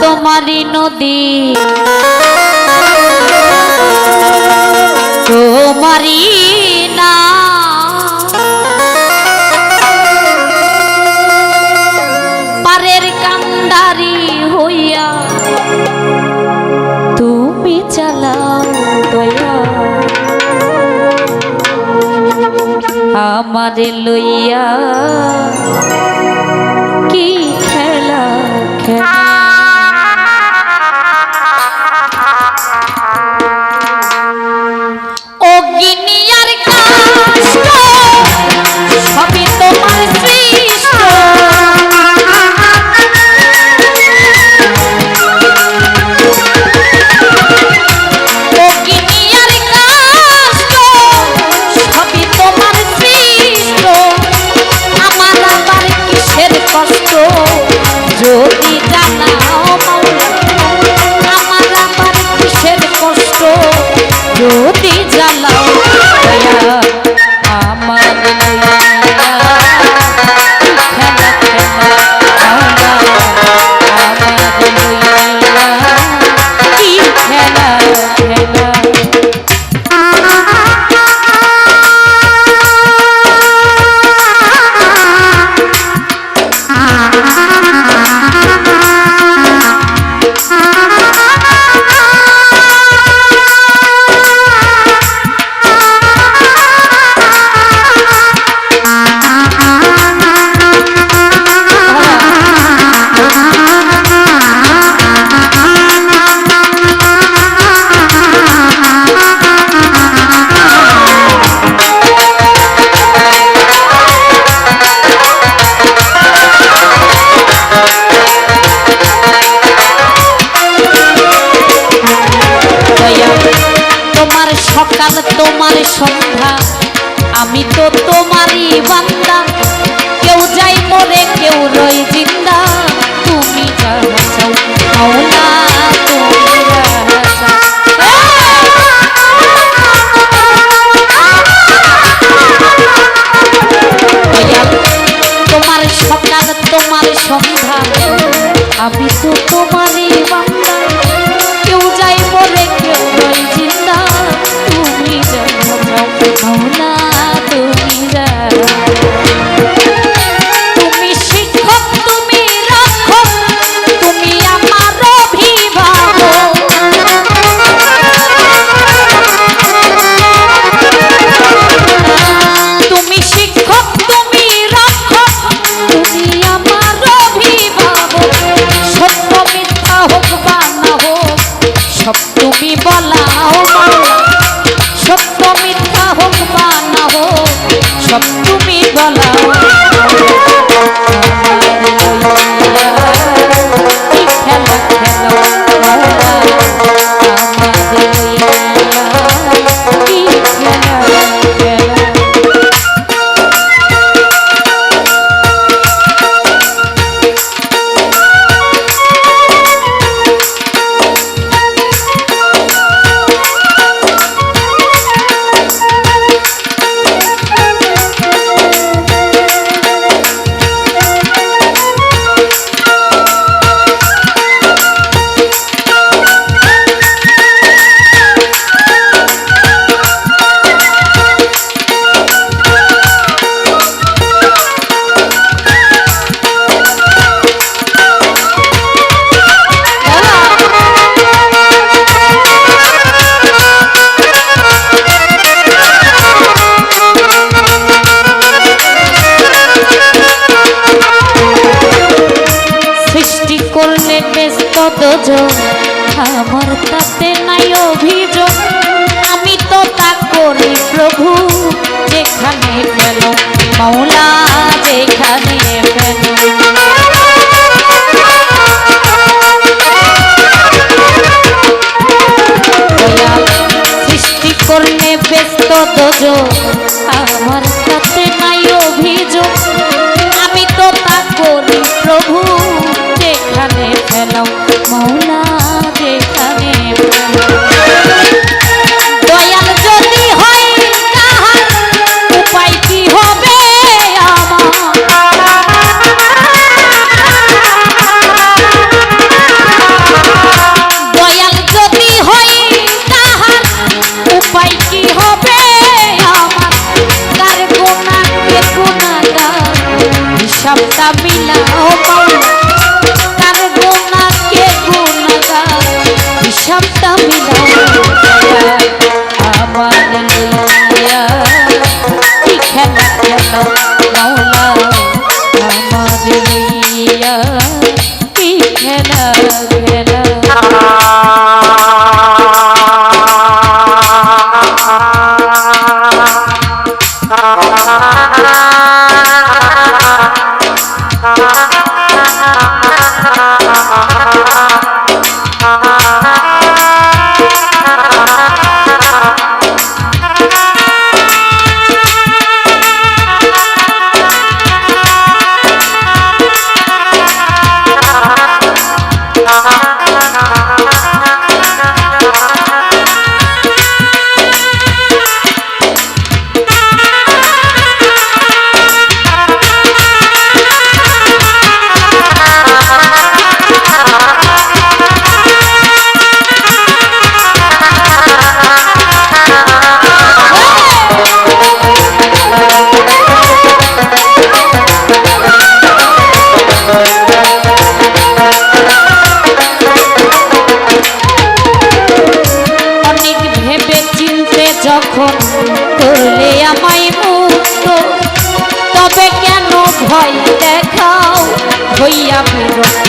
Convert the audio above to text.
তোমারি নদী। তোমারি না। পারের কান্দারি হইয়া তুমি চালাও দয়া। আমারে লইয়া কি Oh, লইয়া কি খেলা খেলা